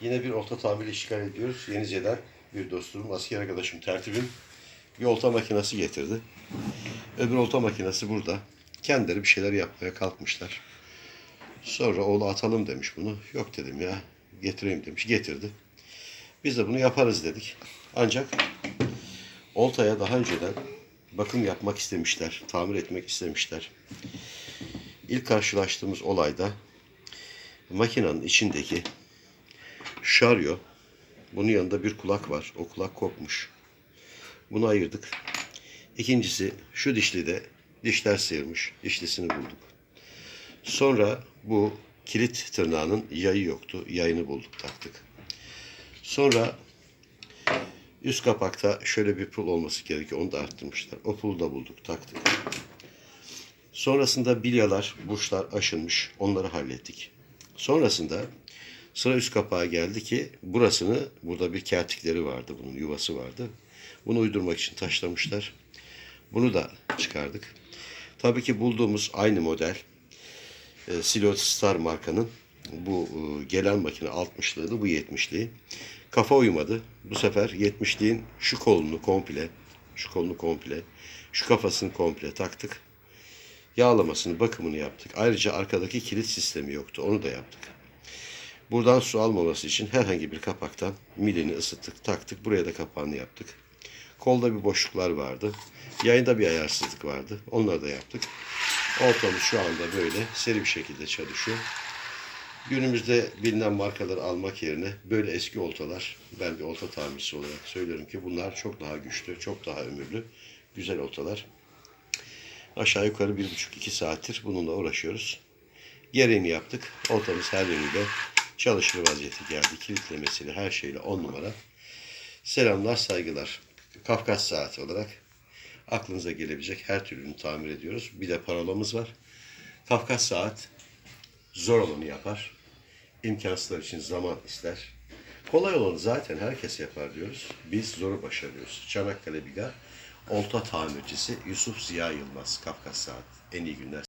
Yine bir olta tamiri işgal ediyoruz. Yenice'den bir dostum, asker arkadaşım, tertibim bir olta makinesi getirdi. Öbür olta makinesi burada. Kendileri bir şeyler yapmaya kalkmışlar. Sonra oğlu atalım demiş bunu. Yok dedim ya getireyim demiş. Getirdi. Biz de bunu yaparız dedik. Ancak oltaya daha önceden bakım yapmak istemişler. Tamir etmek istemişler. İlk karşılaştığımız olayda makinenin içindeki şaryo bunun yanında bir kulak var. O kulak kopmuş. Bunu ayırdık. İkincisi şu dişli de dişler sıyırmış. Dişlisini bulduk. Sonra bu kilit tırnağının yayı yoktu. Yayını bulduk taktık. Sonra üst kapakta şöyle bir pul olması gerekiyor. Onu da arttırmışlar. O pulu da bulduk taktık. Sonrasında bilyalar, burçlar aşınmış. Onları hallettik. Sonrasında sıra üst kapağa geldi ki burasını burada bir kertikleri vardı. Bunun yuvası vardı. Bunu uydurmak için taşlamışlar. Bunu da çıkardık. Tabii ki bulduğumuz aynı model e, Silot Star markanın bu e, gelen makine 60'lığıydı, bu 70'liği. Kafa uymadı. Bu sefer 70'liğin şu kolunu komple, şu kolunu komple, şu kafasını komple taktık. Yağlamasını, bakımını yaptık. Ayrıca arkadaki kilit sistemi yoktu. Onu da yaptık. Buradan su almaması için herhangi bir kapaktan milini ısıttık, taktık. Buraya da kapağını yaptık. Kolda bir boşluklar vardı. Yayında bir ayarsızlık vardı. Onları da yaptık. Oltamız şu anda böyle seri bir şekilde çalışıyor. Günümüzde bilinen markaları almak yerine böyle eski oltalar, ben bir olta tamircisi olarak söylüyorum ki bunlar çok daha güçlü, çok daha ömürlü, güzel oltalar. Aşağı yukarı bir buçuk iki saattir bununla uğraşıyoruz. Gereğini yaptık. Oltamız her yönüyle çalışır vaziyete geldi. Kilitlemesiyle her şeyle on numara. Selamlar, saygılar. Kafkas saati olarak aklınıza gelebilecek her türlünü tamir ediyoruz. Bir de parolamız var. Kafkas saat zor olanı yapar. İmkansızlar için zaman ister. Kolay olanı zaten herkes yapar diyoruz. Biz zoru başarıyoruz. Çanakkale Biga Olta Tamircisi Yusuf Ziya Yılmaz Kafkas Saat. En iyi günler.